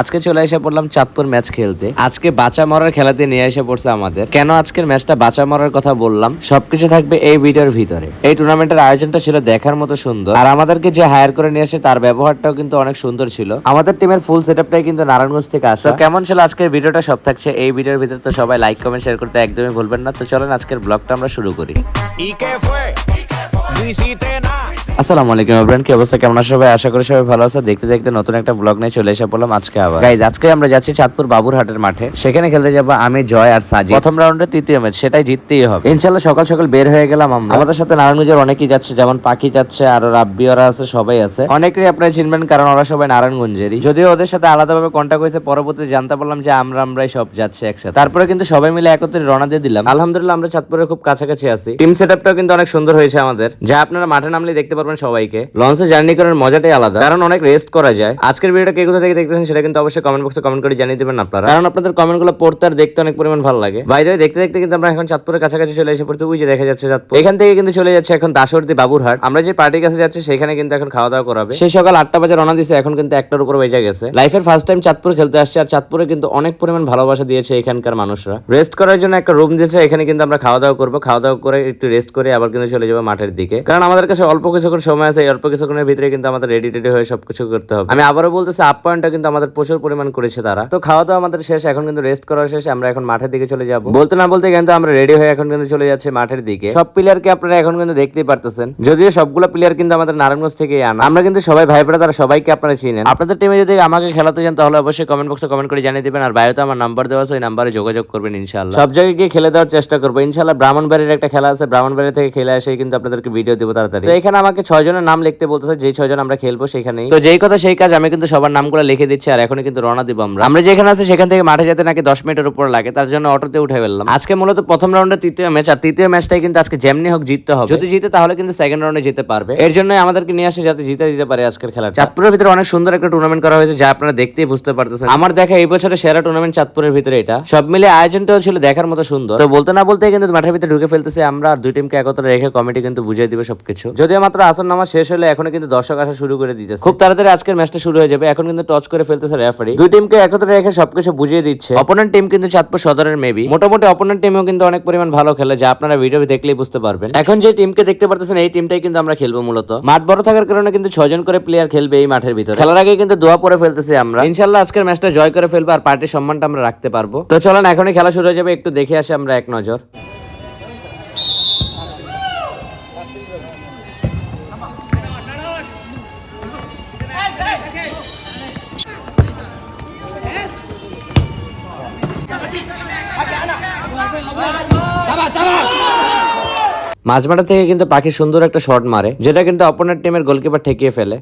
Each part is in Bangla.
আজকে চলে এসে পড়লাম চাঁদপুর ম্যাচ খেলতে। আজকে বাঁচা মরার খেলাতে নিয়ে এসে পড়ছে আমাদের। কেন আজকের ম্যাচটা বাঁচা মরার কথা বললাম? সবকিছু থাকবে এই ভিডিওর ভিতরে। এই টুর্নামেন্টের আয়োজনটা ছিল দেখার মতো সুন্দর। আর আমাদেরকে যে হায়ার করে নিয়ে আসে তার ব্যবহারটাও কিন্তু অনেক সুন্দর ছিল। আমাদের টিমের ফুল সেটআপটাই কিন্তু নারায়ণগঞ্জ থেকে আসা। কেমন ছিল আজকের ভিডিওটা? সব থাকছে এই ভিডিওর ভিতরে। তো সবাই লাইক কমেন্ট শেয়ার করতে একদমই ভুলবেন না। তো চলেন আজকের ব্লগটা আমরা শুরু করি। আসসালামু আলাইকুম এভরিওয়ান কি অবস্থা? কেমন আছো সবাই? আশা করি সবাই ভালো আছে। দেখতে দেখতে নতুন একটা ব্লগ নিয়ে চলে এসে পড়লাম আজকে আবার। গাইজ আজকে আমরা যাচ্ছি চাঁদপুর বাবুরহাটের মাঠে। সেখানে খেলতে যাব আমি জয় আর সাজি প্রথম রাউন্ডে তৃতীয় ম্যাচ সেটাই জিততেই হবে। ইনশাল্লাহ সকাল সকাল বের হয়ে গেলাম আমরা। আমাদের সাথে নারায়ণগঞ্জের অনেকেই যাচ্ছে যেমন পাখি যাচ্ছে আর রাব্বি ওরা আছে সবাই আছে। অনেকেই আপনারা চিনবেন কারণ ওরা সবাই নারায়ণগঞ্জেরই। যদিও ওদের সাথে আলাদাভাবে কন্ট্যাক্ট হয়েছে পরবর্তীতে জানতে পারলাম যে আমরা আমরাই সব যাচ্ছে একসাথে। তারপরে কিন্তু সবাই মিলে একত্রে রওনা দিয়ে দিলাম। আলহামদুলিল্লাহ আমরা চাঁদপুরের খুব কাছাকাছি আছি। টিম সেটআপটাও কিন্তু অনেক সুন্দর হয়েছে আমাদের। যা আপনারা মাঠে নামলে দেখতে পারবেন সবাইকে। লঞ্চে জার্নি করার মজাটাই আলাদা। কারণ অনেক রেস্ট করা যায়। আজকের ভিডিওটা কে কোথা থেকে দেখতেছেন সেটা কিন্তু অবশ্যই কমেন্ট বক্সে কমেন্ট করে জানিয়ে দেবেন আপনারা। কারণ আপনাদের কমেন্টগুলো পড়তে আর দেখতে অনেক পরিমাণ ভালো লাগে। বাইরে দেখতে দেখতে কিন্তু আমরা এখন চাঁদপুরের কাছাকাছি চলে এসে পড়তে ওই যে দেখা যাচ্ছে চাঁদপুর। এখান থেকে কিন্তু চলে যাচ্ছে এখন দাসরদি বাবুরহাট। আমরা যে পার্টির কাছে যাচ্ছি, সেখানে কিন্তু এখন খাওয়া দাওয়া করাবে। সেই সকাল আটটা বাজে রওনা দিছে, এখন কিন্তু একটার উপর বেজে গেছে। লাইফের ফার্স্ট টাইম চাঁদপুর খেলতে আসছে আর চাঁদপুরে কিন্তু অনেক পরিমাণ ভালোবাসা দিয়েছে এখানকার মানুষরা। রেস্ট করার জন্য একটা রুম দিয়েছে, এখানে কিন্তু আমরা খাওয়া দাওয়া করব। খাওয়া দাওয়া করে একটু রেস্ট করে আবার কিন্তু চলে যাব মাঠের দিকে। কারণ আমাদের কাছে অল্প কিছুক্ষণ সময় আছে অল্প কিছুক্ষণের ভিতরে কিন্তু আমাদের রেডি টেডি হয়ে সবকিছু করতে হবে। আমি আবারও বলতেছি আপ পয়েন্টটা কিন্তু আমাদের প্রচুর পরিমাণ করেছে তারা। তো খাওয়া দাওয়া আমাদের শেষ, এখন কিন্তু রেস্ট করার শেষ, আমরা এখন মাঠের দিকে চলে যাব। বলতে না বলতে কিন্তু আমরা রেডি হয়ে এখন কিন্তু চলে যাচ্ছে মাঠের দিকে। সব প্লেয়ারকে আপনারা এখন কিন্তু দেখতেই পারতেছেন। যদিও সবগুলো প্লেয়ার কিন্তু আমাদের নারায়ণগঞ্জ থেকে আনা। আমরা কিন্তু সবাই ভাই ব্রাদার তারা সবাইকে আপনারা চিনেন। আপনাদের টিমে যদি আমাকে খেলাতে চান, তাহলে অবশ্যই কমেন্ট বক্সে কমেন্ট করে জানিয়ে দিবেন। আর বায়োতে আমার নাম্বার দেওয়া আছে, ওই নাম্বারে যোগাযোগ করবেন ইনশাআল্লাহ। সব জায়গায় গিয়ে খেলে দেওয়ার চেষ্টা করব। ইনশাআল্লাহ ব্রাহ্মণবাড়ির একটা খেলা আছে, ব্রাহ্মণবাড়ি থেকে খেলে আসে কিন্তু আপনাদেরকে ভিডিও দেবো তাড়াতাড়ি। তো এখানে আমাকে ছয় জনের নাম লিখতে বলতেছে, যে ছয়জন আমরা খেলব সেখানে তো যেই কথা সেই কাজ আমি কিন্তু সবার নামগুলো লিখে দিচ্ছি, আর এখন কিন্তু রওনা দিব আমরা। আমরা যেখানে আছি সেখান থেকে মাঠে যেতে নাকি দশ মিনিটের উপর লাগে, তার জন্য অটোতে উঠে ফেললাম আজকে মূলত প্রথম রাউন্ডের তৃতীয় ম্যাচ, আর তৃতীয় ম্যাচটাই কিন্তু আজকে যেমনি হোক জিততে হবে। যদি জিতে তাহলে কিন্তু সেকেন্ড রাউন্ডে যেতে পারবে। এর জন্য আমাদেরকে নিয়ে আসে যাতে জিতে দিতে পারে আজকের খেলা চাঁদপুরের ভিতরে অনেক সুন্দর একটা টুর্নামেন্ট করা হয়েছে, যা আপনারা দেখতেই বুঝতে পারতেছেন। আমার দেখা এই বছরের সেরা টুর্নামেন্ট চাঁদপুরের ভিতরে এটা। সব মিলে আয়োজনটাও ছিল দেখার মতো সুন্দর। তো বলতে না বলতে কিন্তু মাঠের ভিতরে ঢুকে ফেলতেছে আমরা দুই টিমকে একত্রে রেখে কমিটি কিন্তু বুঝিয়ে দিবে সবকিছু। যদিও মাত্র আসন নামা শেষ হলে এখন কিন্তু দর্শক আসা শুরু করে দিতেছে। খুব তাড়াতাড়ি আজকের ম্যাচটা শুরু হয়ে যাবে। এখন কিন্তু টচ করে ফেলতেছে রেফারি। দুই টিমকে একত্রে রেখে সবকিছু বুঝিয়ে দিচ্ছে। অপোনেন্ট টিম কিন্তু চাঁদপুর সদরের মেবি মোটামুটি অপোনেন্ট টিমও কিন্তু অনেক পরিমাণ ভালো খেলে যা আপনারা ভিডিও দেখলেই বুঝতে পারবেন। এখন যে টিমকে দেখতে পারতেছেন এই টিমটাই কিন্তু আমরা খেলব মূলত। মাঠ বড় থাকার কারণে কিন্তু ছজন করে প্লেয়ার খেলবে এই মাঠের ভিতরে। খেলার আগে কিন্তু দোয়া পরে ফেলতেছি আমরা। ইনশাল্লাহ আজকের ম্যাচটা জয় করে ফেলব আর পার্টির সম্মানটা আমরা রাখতে পারব। তো চলেন এখনই খেলা শুরু হয়ে যাবে। একটু দেখে আসি আমরা এক নজর। মাঝমাঠা থেকে কিন্তু পাখি সুন্দর একটা শট মারে, যেটা কিন্তু অপোনেন্ট টিমের গোলকিপার ঠেকিয়ে ফেলে.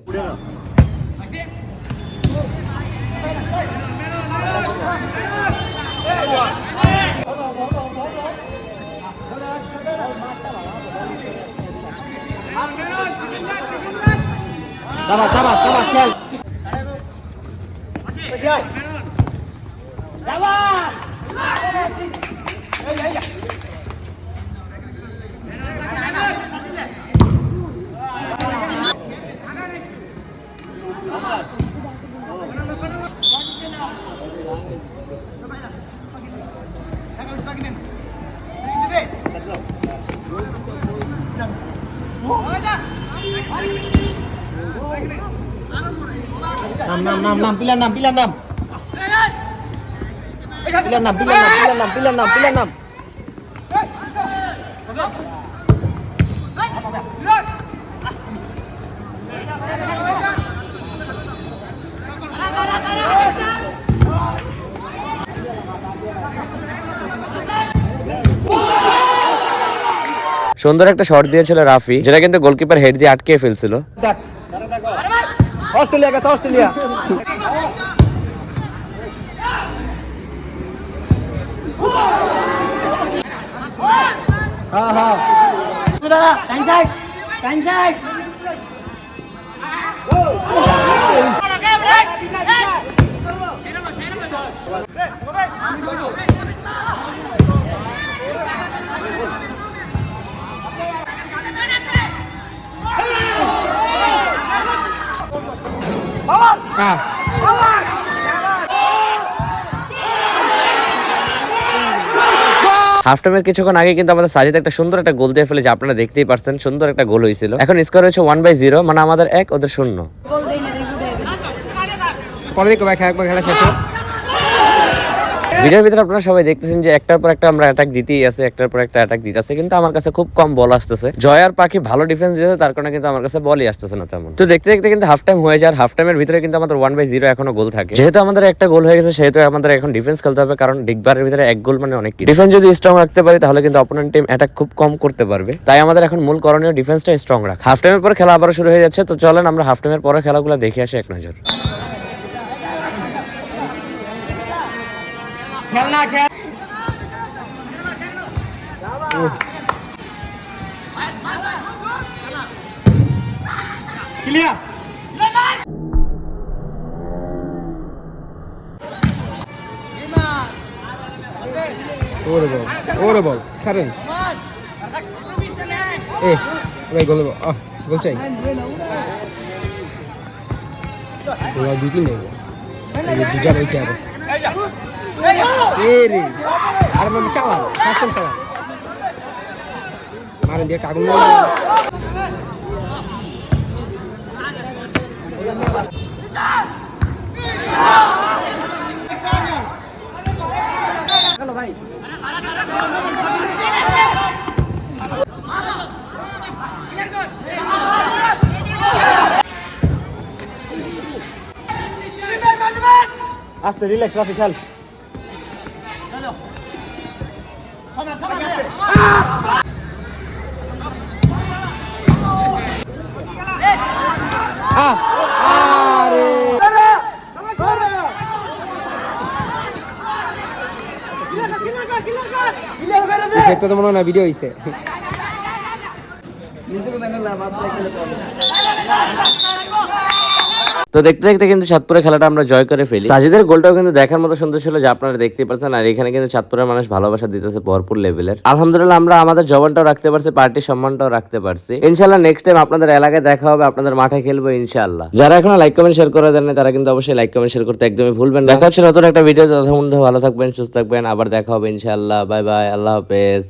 enam 6 enam 6 pilihan 6 pilihan 6 pilihan 6 pilihan 6 pilihan 6 pilihan 6 pilihan 6 সুন্দর একটা শট দিয়েছিল রাফি যেটা কিন্তু গোলকিপার হেড দিয়ে আটকে ফেলছিল। ờ ờ chúng ta là đánh xanh đánh xanh Ah. Half টাইমের কিছুক্ষণ আগে কিন্তু আমাদের সাজিদ একটা সুন্দর একটা গোল দিয়ে ফেলেছে আপনারা দেখতেই পারছেন সুন্দর একটা গোল হয়েছিল। এখন স্কোর হয়েছে ওয়ান বাই জিরো মানে আমাদের এক ওদের শূন্য। পরে দেখো ভাই একবার খেলা শেষ। ভিডিওর ভিতরে আপনারা সবাই দেখতেছেন যে একটার পর একটা আমরা অ্যাটাক দিতেই আছে, একটার পর একটা অ্যাটাক দিতেছে, কিন্তু আমার কাছে খুব কম বল আসতেছে। জয় আর পাখি ভালো ডিফেন্স দিতে তার কারণে কিন্তু আমার কাছে বলই আসতেছে না তেমন। তো দেখতে দেখতে কিন্তু হাফ টাইম হয়ে যায়, আর হাফ টাইমের ভিতরে কিন্তু আমাদের ওয়ান বাই জিরো এখনও গোল থাকে। যেহেতু আমাদের একটা গোল হয়ে গেছে, সেহেতু আমাদের এখন ডিফেন্স খেলতে হবে, কারণ ডিগবারের ভিতরে এক গোল মানে অনেক ডিফেন্স যদি স্ট্রং রাখতে পারি, তাহলে কিন্তু অপোনেন্ট টিম অ্যাটাক খুব কম করতে পারবে। তাই আমাদের এখন মূল করণীয় ডিফেন্সটা স্ট্রং রাখ। হাফ টাইমের পর খেলা আবারও শুরু হয়ে যাচ্ছে, তো চলেন আমরা হাফ টাইমের পরে খেলাগুলো দেখে আসি এক নজর। খেল। না খেল ক্লিয়ার ওরে বল ওরে বল ছাড়েন এ ভাই গোল আহ গোল চাই। গোল দুই তিন নেই ওইটা বাস এ রে। আর মানে চালা ফার্স্ট টাইম চালা মারেন দিয়ে একটা আগুন আস্তে রিল্যাক্স রাফি খেল সেটা তো মনে হয় না ভিডিও হইছে। তো দেখতে দেখতে কিন্তু চাঁদপুরের খেলাটা আমরা জয় করে ফেলি। সাজিদের গোলটাও কিন্তু দেখার মতো সুন্দর ছিল যা আপনারা দেখতেই পাচ্ছেন আর এখানে কিন্তু চাঁদপুরের মানুষ ভালোবাসা দিতেছে ভরপুর লেভেলের। আলহামদুলিল্লাহ আমরা আমাদের জবানটাও রাখতে পারছি পার্টির সম্মানটাও রাখতে পারছি। ইনশাল্লাহ নেক্সট টাইম আপনাদের এলাকায় দেখা হবে আপনাদের মাঠে খেলব ইনশাল্লাহ যারা এখনও লাইক কমেন্ট শেয়ার করে দেন তারা কিন্তু অবশ্যই লাইক কমেন্ট শেয়ার করতে একদমই ভুলবেন না। দেখা হচ্ছে নতুন একটা ভিডিও তখন ভালো থাকবেন সুস্থ থাকবেন আবার দেখা হবে ইনশাল্লাহ বাই বাই আল্লাহ হাফেজ।